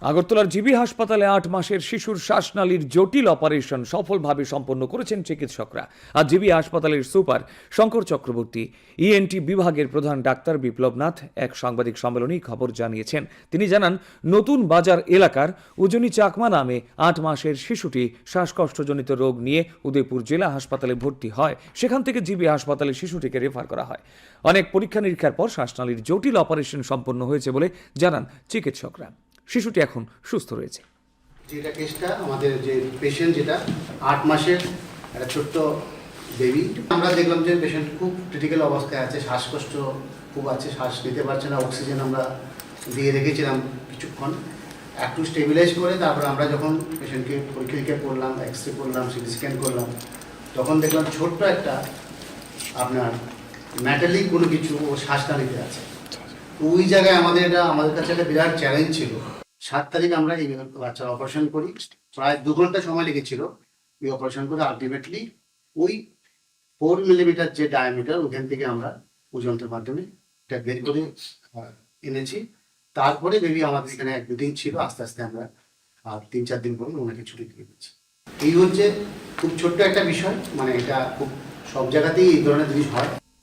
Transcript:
আগরতলার জিবি হাসপাতালে আট মাসের শিশুর শ্বাসনালীর জটিল অপারেশন সফলভাবে সম্পন্ন করেছেন চিকিৎসকরা। আর জিবি হাসপাতালের সুপার শঙ্কর চক্রবর্তী ইএনটি বিভাগের প্রধান ডাক্তার বিপ্লব নাথ এক সাংবাদিক সম্মেলনে খবর জানিয়েছেন। তিনি জানান, নতুন বাজার এলাকার উজনি চাকমা নামে আট মাসের শিশুটি শ্বাসকষ্টজনিত রোগ নিয়ে উদয়পুর জেলা হাসপাতালে ভর্তি হয়। সেখান থেকে জিবি হাসপাতালে শিশুটিকে রেফার করা হয়। অনেক পরীক্ষা নিরীক্ষার পর শ্বাসনালীর জটিল অপারেশন সম্পন্ন হয়েছে বলে জানান চিকিৎসকরা। শিশুটি এখন সুস্থ রয়েছে। যেটা কেসটা, আমাদের যে পেশেন্ট যেটা, আট মাসের একটা ছোট্ট বেবি আমরা দেখলাম যে পেশেন্ট খুব ক্রিটিক্যাল অবস্থায় আছে, শ্বাসকষ্ট খুব আছে, শ্বাস নিতে পারছে না অক্সিজেন আমরা দিয়ে রেখেছিলাম কিছুক্ষণ। একটু স্টেবিলাইজ করে তারপর আমরা যখন পেশেন্টকে পরীক্ষা নিরীক্ষা করলাম এক্স রে করলাম সিটি স্ক্যান করলাম, তখন দেখলাম ছোট্ট একটা আপনার ম্যাটালিক কোনো কিছু ও শ্বাসনালীতে আছে। তো ওই জায়গায় আমাদের এটা, আমাদের কাছে একটা বিরাট চ্যালেঞ্জ ছিল। সাত তারিখ আমরা এই বাচ্চার অপারেশন করি। প্রায় দু ঘণ্টা সময় লেগেছিল এই অপারেশন করে। আলটিমেটলি ওই ফোর মিলিমিটার যে ডায়ামিটার ওখান থেকে আমরা ওজনটার মাধ্যমে এটা বের করে এনেছি। তারপরে বেবি আমাদের এখানে এক দুদিন ছিল। আস্তে আস্তে আমরা, আর তিন চার দিন পরে ওনাকে ছুটি দিয়ে দিচ্ছি এই হচ্ছে খুব ছোট্ট একটা বিষয়। মানে এটা খুব সব জায়গাতেই এই ধরনের জিনিস হয়।